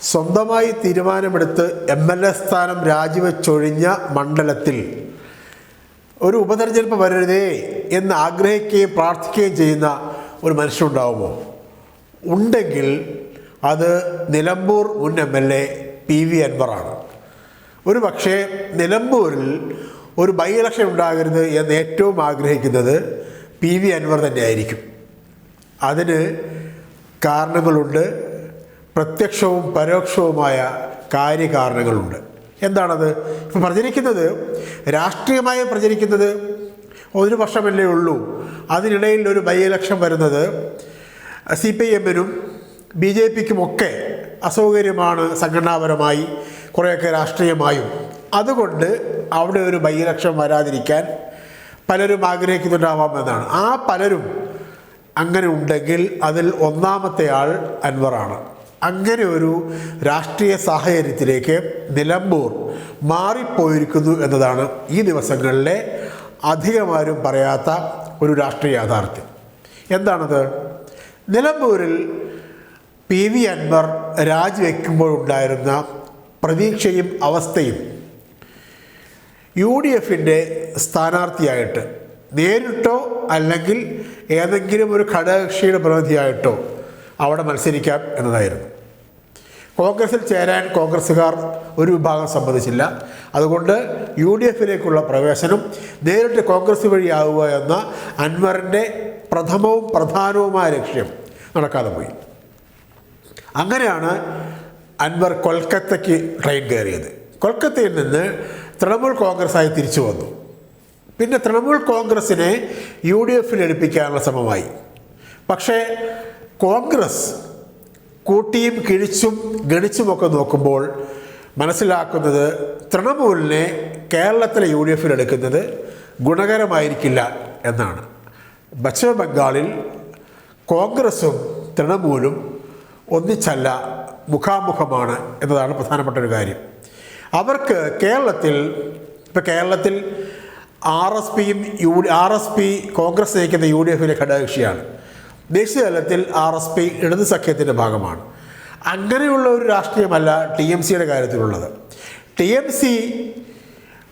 സ്വന്തമായി തീരുമാനമെടുത്ത് M L A സ്ഥാനം രാജിവെച്ചൊഴിഞ്ഞ മണ്ഡലത്തിൽ ഒരു ഉപതെരഞ്ഞെടുപ്പ് വരരുതേ എന്ന് ആഗ്രഹിക്കുകയും പ്രാർത്ഥിക്കുകയും ചെയ്യുന്ന ഒരു മനുഷ്യനുണ്ടാവുമോ ഉണ്ടെങ്കിൽ അത് നിലമ്പൂർ മുൻ M L A P V അൻവറാണ്. ഒരു പക്ഷേ നിലമ്പൂരിൽ ഒരു ബൈ ഇലക്ഷൻ ഉണ്ടാകരുത് എന്ന് ഏറ്റവും ആഗ്രഹിക്കുന്നത് പി വി അൻവർ തന്നെയായിരിക്കും. അതിന് കാരണങ്ങളുണ്ട്. പ്രത്യക്ഷവും പരോക്ഷവുമായ കാര്യകാരണങ്ങളുണ്ട്. എന്താണത്? ഇപ്പം പ്രചരിക്കുന്നത് രാഷ്ട്രീയമായി പ്രചരിക്കുന്നത് ഒരു വർഷമല്ലേ ഉള്ളൂ. അതിനിടയിൽ ഒരു ബൈ ഇലക്ഷൻ വരുന്നത് സി പി എമ്മിനും ബി ജെ പിക്കുമൊക്കെ അസൗകര്യമാണ് സംഘടനാപരമായി കുറേയൊക്കെ രാഷ്ട്രീയമായും. അതുകൊണ്ട് അവിടെ ഒരു ബൈ ഇലക്ഷൻ വരാതിരിക്കാൻ പലരും ആഗ്രഹിക്കുന്നുണ്ടാവാം എന്നാണ്. ആ പലരും അങ്ങനെ ഉണ്ടെങ്കിൽ അതിൽ ഒന്നാമത്തെ ആൾ അൻവറാണ്. അങ്ങനെ ഒരു രാഷ്ട്രീയ സാഹചര്യത്തിലേക്ക് നിലമ്പൂർ മാറിപ്പോയിരിക്കുന്നു എന്നതാണ് ഈ ദിവസങ്ങളിലെ അധികമാരും പറയാത്ത ഒരു രാഷ്ട്രീയ യാഥാർത്ഥ്യം. എന്താണത്? നിലമ്പൂരിൽ പി വി അൻവർ രാജിവെക്കുമ്പോഴുണ്ടായിരുന്ന പ്രതീക്ഷയും അവസ്ഥയും യു ഡി എഫിന്റെ സ്ഥാനാർത്ഥിയായിട്ട് നേരിട്ടോ അല്ലെങ്കിൽ ഏതെങ്കിലും ഒരു ഘടകകക്ഷിയുടെ പ്രതിനിധിയായിട്ടോ അവിടെ മത്സരിക്കാം എന്നതായിരുന്നു. കോൺഗ്രസിൽ ചേരാൻ കോൺഗ്രസ്സുകാർ ഒരു വിഭാഗം സമ്മതിച്ചില്ല. അതുകൊണ്ട് യു ഡി എഫിലേക്കുള്ള പ്രവേശനം നേരിട്ട് കോൺഗ്രസ് വഴിയാവുക എന്ന അൻവറിന്റെ പ്രഥമവും പ്രധാനവുമായ ലക്ഷ്യം നടക്കാതെ പോയി. അങ്ങനെയാണ് അൻവർ കൊൽക്കത്തയ്ക്ക് ട്രെയിൻ കയറിയത്. കൊൽക്കത്തയിൽ നിന്ന് തൃണമൂൽ കോൺഗ്രസ്സായി തിരിച്ചു വന്നു. പിന്നെ തൃണമൂൽ കോൺഗ്രസിനെ യു ഡി എഫിൽ എടുപ്പിക്കാനുള്ള ശ്രമമായി. പക്ഷേ കോൺഗ്രസ് കൂട്ടിയും കിഴിച്ചും ഗണിച്ചുമൊക്കെ നോക്കുമ്പോൾ മനസ്സിലാക്കുന്നത് തൃണമൂലിനെ കേരളത്തിലെ യു ഡി എഫിൽ എടുക്കുന്നത് ഗുണകരമായിരിക്കില്ല എന്നാണ്. പശ്ചിമ ബംഗാളിൽ കോൺഗ്രസും തൃണമൂലും ഒന്നിച്ചല്ല മുഖാമുഖമാണ് എന്നതാണ് പ്രധാനപ്പെട്ട ഒരു കാര്യം. അവർക്ക് കേരളത്തിൽ ഇപ്പോൾ കേരളത്തിൽ ആർ എസ് പിയും U R S P Congress നയിക്കുന്ന യു ഡി എഫിലെ ഘടകകക്ഷിയാണ്. ദേശീയ തലത്തിൽ ആർ എസ് പി ഇടത് സഖ്യത്തിന്റെ ഭാഗമാണ്. അങ്ങനെയുള്ള ഒരു രാഷ്ട്രീയമല്ല ടി എം സിയുടെ കാര്യത്തിലുള്ളത്. ടി എം സി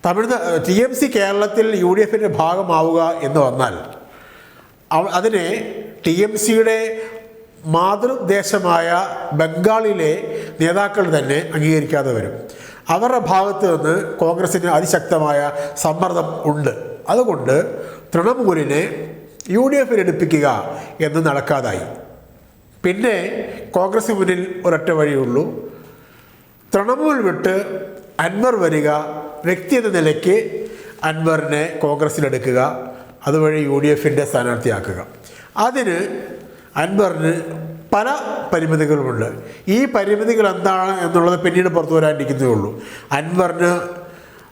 തമിഴ്നാ ടി എം സി കേരളത്തിൽ യു ഡി എഫിന്റെ ഭാഗമാവുക എന്ന് വന്നാൽ അതിനെ ടി എം സിയുടെ മാതൃദേശമായ ബംഗാളിലെ നേതാക്കൾ തന്നെ അംഗീകരിക്കാതെ വരും. അവരുടെ ഭാഗത്ത് നിന്ന് കോൺഗ്രസിന് അതിശക്തമായ സമ്മർദ്ദം ഉണ്ട്. അതുകൊണ്ട് തൃണമൂലിനെ യു ഡി എഫിൽ എടുപ്പിക്കുക എന്ന് നടക്കാതായി. പിന്നെ കോൺഗ്രസ് മുന്നിൽ ഒരൊറ്റ വഴിയുള്ളൂ. തൃണമൂൽ വിട്ട് അൻവർ വരിക വ്യക്തി എന്ന നിലയ്ക്ക് അൻവറിനെ കോൺഗ്രസ്സിലെടുക്കുക അതുവഴി യു ഡി എഫിന്റെ സ്ഥാനാർത്ഥിയാക്കുക. അതിന് അൻവറിന് പല പരിമിതികളുമുണ്ട്. ഈ പരിമിതികൾ എന്താണ് എന്നുള്ളത് പിന്നീട് പുറത്തു വരാനിരിക്കുന്നതേ ഉള്ളൂ. അൻവറിന്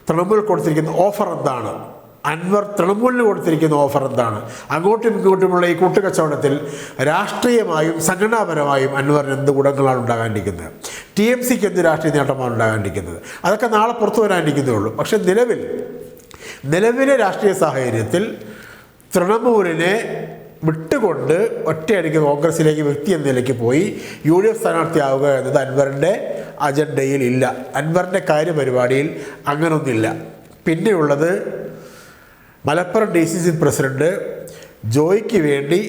തൃണമൂൽ കൊടുത്തിരിക്കുന്ന ഓഫർ എന്താണ്? അൻവർ തൃണമൂലിന് കൊടുത്തിരിക്കുന്ന ഓഫർ എന്താണ്? അങ്ങോട്ടും ഇങ്ങോട്ടുമുള്ള ഈ കൂട്ടുകച്ചവടത്തിൽ രാഷ്ട്രീയമായും സംഘടനാപരമായും അൻവറിന് എന്ത് ഗുണങ്ങളാണ് ഉണ്ടാകാനിരിക്കുന്നത് ടി എം സിക്ക് എന്ത് രാഷ്ട്രീയ നേട്ടമാണ് ഉണ്ടാകാനിരിക്കുന്നത് അതൊക്കെ നാളെ പുറത്തു വരാനിരിക്കുന്നേ ഉള്ളൂ. പക്ഷേ നിലവിൽ നിലവിലെ രാഷ്ട്രീയ സാഹചര്യത്തിൽ തൃണമൂലിനെ വിട്ടുകൊണ്ട് ഒറ്റയടിക്ക് കോൺഗ്രസിലേക്ക് വ്യക്തി എന്ന നിലയ്ക്ക് പോയി യു ഡി എഫ് സ്ഥാനാർത്ഥിയാവുക എന്നത് അൻവറിന്റെ അജണ്ടയിൽ ഇല്ല. അൻവറിന്റെ കാര്യപരിപാടിയിൽ അങ്ങനൊന്നില്ല പിന്നെയുള്ളത് Malappuram D C C president ജോയ്ക്ക് വേണ്ടി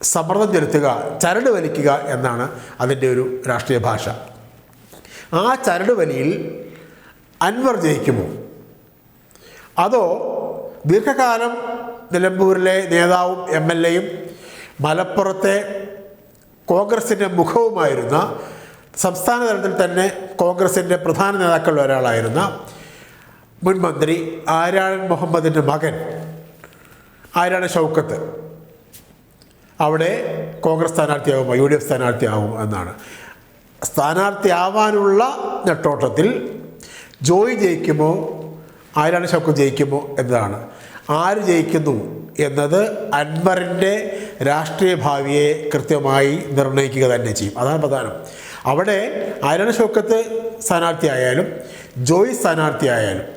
സമ്മർദ്ദം ചെലുത്തുക ചരട് വലിക്കുക എന്നാണ് അതിന്റെ ഒരു രാഷ്ട്രീയ ഭാഷ. ആ ചരട് വലിയിൽ അൻവർ ജയിക്കുമോ? അതോ ദീർഘകാലം നിലമ്പൂരിലെ നേതാവും എം എൽ എയും മലപ്പുറത്തെ കോൺഗ്രസിന്റെ മുഖവുമായിരുന്ന സംസ്ഥാന തലത്തിൽ തന്നെ കോൺഗ്രസിന്റെ പ്രധാന നേതാക്കളിൽ ഒരാളായിരുന്ന മുൻ മന്ത്രി ആരാഴൻ മുഹമ്മദിന്റെ മകൻ? ആരാണ് ഷൗക്കത്ത്? അവിടെ കോൺഗ്രസ് സ്ഥാനാർത്ഥിയാകുമോ? യു ഡി എഫ് സ്ഥാനാർത്ഥിയാകും എന്നാണ്. സ്ഥാനാർത്ഥിയാവാനുള്ള നെട്ടോട്ടത്തിൽ ജോയി ജയിക്കുമോ? ആരാണ് ഷൗക്കത്ത് ജയിക്കുമോ എന്നതാണ്. ആര് ജയിക്കുന്നു എന്നത് അൻവറിന്റെ രാഷ്ട്രീയ ഭാവിയെ കൃത്യമായി നിർണയിക്കുക തന്നെ ചെയ്യും. അതാണ് പ്രധാനം. അവിടെ ആരാണ് ഷൗക്കത്ത് സ്ഥാനാർത്ഥിയായാലും ജോയി സ്ഥാനാർത്ഥിയായാലും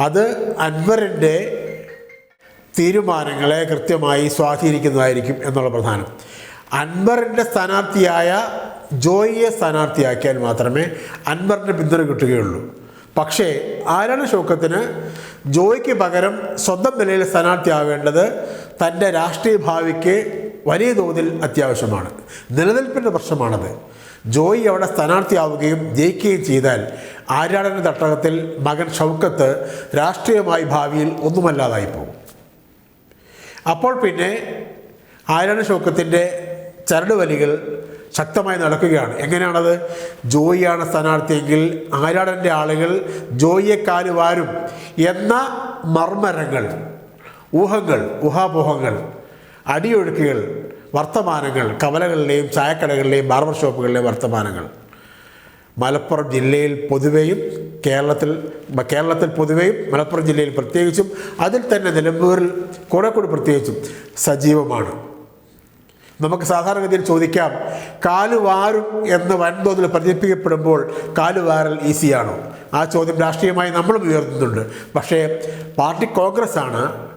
അത് അൻവറിന്റെ തീരുമാനങ്ങളെ കൃത്യമായി സ്വാധീനിക്കുന്നതായിരിക്കും എന്നുള്ള പ്രധാനം. അൻവറിന്റെ സ്ഥാനാർത്ഥിയായ ജോയിയെ സ്ഥാനാർത്ഥിയാക്കിയാൽ മാത്രമേ അൻവറിന് പിന്തുണ കിട്ടുകയുള്ളൂ. പക്ഷേ ആരാണ് ഷൗക്കത്തിന് ജോയിക്ക് പകരം സ്വന്തം നിലയിൽ സ്ഥാനാർത്ഥിയാവേണ്ടത് തന്റെ രാഷ്ട്രീയ ഭാവിക്ക് വലിയ തോതിൽ അത്യാവശ്യമാണ്. നിലനിൽപ്പിന്റെ പ്രശ്നമാണത്. ജോയി അവിടെ സ്ഥാനാർത്ഥിയാവുകയും ജയിക്കുകയും ചെയ്താൽ ആര്യാടന്റെ തട്ടകത്തിൽ മകൻ ഷൗക്കത്ത് രാഷ്ട്രീയമായി ഭാവിയിൽ ഒന്നുമല്ലാതായി പോകും. അപ്പോൾ പിന്നെ ആര്യാടൻ ഷൗക്കത്തിന്റെ ചരടുവലികൾ ശക്തമായി നടക്കുകയാണ്. എങ്ങനെയാണത്? ജോയിയാണ് സ്ഥാനാർത്ഥിയെങ്കിൽ ആര്യാടന്റെ ആളുകൾ ജോയിയെ കാലുവാരും എന്ന മർമ്മരങ്ങൾ ഊഹങ്ങൾ ഊഹാപോഹങ്ങൾ അടിയൊഴുക്കുകൾ വർത്തമാനങ്ങൾ കവലകളിലെയും ചായക്കടകളിലെയും ബാർബർ ഷോപ്പുകളിലെയും വർത്തമാനങ്ങൾ. മലപ്പുറം ജില്ലയിൽ പൊതുവെയും കേരളത്തിൽ കേരളത്തിൽ പൊതുവെയും മലപ്പുറം ജില്ലയിൽ പ്രത്യേകിച്ചും അതിൽ തന്നെ നിലമ്പൂരിൽ കൂടെ കൂടി പ്രത്യേകിച്ചും സജീവമാണ്. നമുക്ക് സാധാരണഗതിയിൽ ചോദിക്കാം കാലുവാരും എന്ന് വൻതോതിൽ പ്രചരിപ്പിക്കപ്പെടുമ്പോൾ കാലുവാരൽ ഈസിയാണോ? ആ ചോദ്യം രാഷ്ട്രീയമായി നമ്മളും ഉയർത്തുന്നുണ്ട്. പക്ഷേ പാർട്ടി കോൺഗ്രസ് ആണ്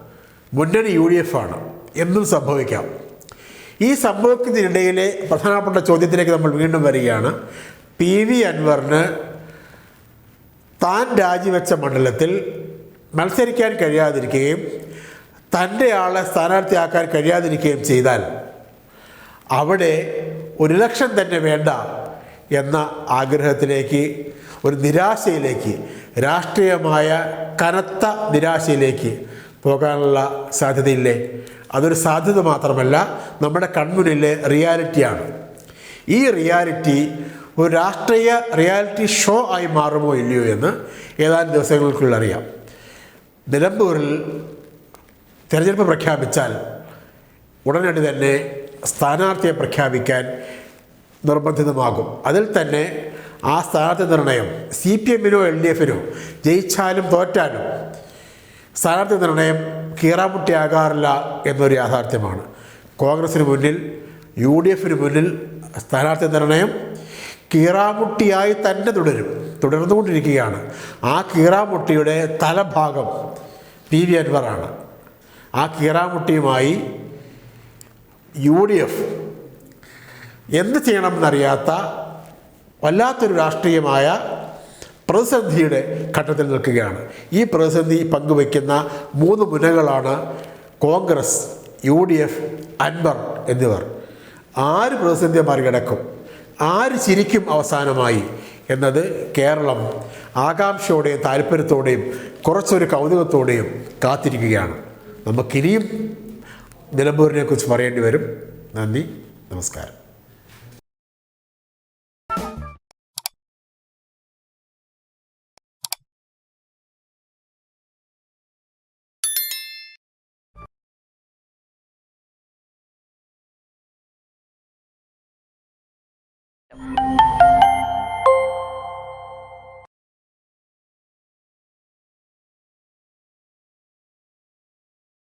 മുന്നണി യു ഡി എഫ് ആണ്. എന്നും സംഭവിക്കാം. ഈ സംഭവത്തിനിടയിലെ പ്രധാനപ്പെട്ട ചോദ്യത്തിലേക്ക് നമ്മൾ വീണ്ടും വരികയാണ്. പി വി അൻവറിന് താൻ രാജിവെച്ച മണ്ഡലത്തിൽ മത്സരിക്കാൻ കഴിയാതിരിക്കുകയും തന്റെ ആളെ സ്ഥാനാർത്ഥിയാക്കാൻ കഴിയാതിരിക്കുകയും ചെയ്താൽ അവിടെ ഒരു ലക്ഷം തന്നെ വേണ്ട എന്ന ആഗ്രഹത്തിലേക്ക് ഒരു നിരാശയിലേക്ക് രാഷ്ട്രീയമായ കനത്ത നിരാശയിലേക്ക് പോകാനുള്ള സാധ്യതയില്ലേ? അതൊരു സാധ്യത മാത്രമല്ല നമ്മുടെ കൺമുന്നിലെ റിയാലിറ്റിയാണ്. ഈ റിയാലിറ്റി ഒരു രാഷ്ട്രീയ റിയാലിറ്റി ഷോ ആയി മാറുമോ ഇല്ലയോ എന്ന് ഏതാനും ദിവസങ്ങൾക്കുള്ളിൽ അറിയാം. നിലമ്പൂരിൽ തിരഞ്ഞെടുപ്പ് പ്രഖ്യാപിച്ചാൽ ഉടനടി തന്നെ സ്ഥാനാർത്ഥിയെ പ്രഖ്യാപിക്കാൻ നിർബന്ധിതമാകും. അതിൽ തന്നെ ആ സ്ഥാനാർത്ഥി നിർണയം സി പി എമ്മിനോ എൽ ഡി എഫിനോ ജയിച്ചാലും തോറ്റാലും സ്ഥാനാർത്ഥി നിർണയം കീറാമുട്ടിയാകാറില്ല എന്നൊരു യാഥാർത്ഥ്യമാണ്. കോൺഗ്രസിന് മുന്നിൽ യു ഡി എഫിന് മുന്നിൽ സ്ഥാനാർത്ഥി നിർണയം കീറാമുട്ടിയായി തന്നെ തുടരും തുടർന്നുകൊണ്ടിരിക്കുകയാണ്. ആ കീറാമുട്ടിയുടെ തലഭാഗം പി വി അൻവറാണ് ആ കീറാമുട്ടിയുമായി യു ഡി എഫ് എന്ത് ചെയ്യണമെന്നറിയാത്ത വല്ലാത്തൊരു രാഷ്ട്രീയമായ പ്രതിസന്ധിയുടെ ഘട്ടത്തിൽ നിൽക്കുകയാണ്. ഈ പ്രതിസന്ധി പങ്കുവയ്ക്കുന്ന മൂന്ന് മുനകളാണ് Congress U D F Anvar എന്നിവർ. ആര് പ്രതിസന്ധിയെ മറികടക്കും? ആര് ചിരിക്കും അവസാനമായി എന്നത് കേരളം ആകാംക്ഷയോടെയും താല്പര്യത്തോടെയും കുറച്ചൊരു കൗതുകത്തോടെയും കാത്തിരിക്കുകയാണ്. നമുക്കിനിയും നിലമ്പൂരിനെക്കുറിച്ച് പറയേണ്ടി വരും. നന്ദി. നമസ്കാരം.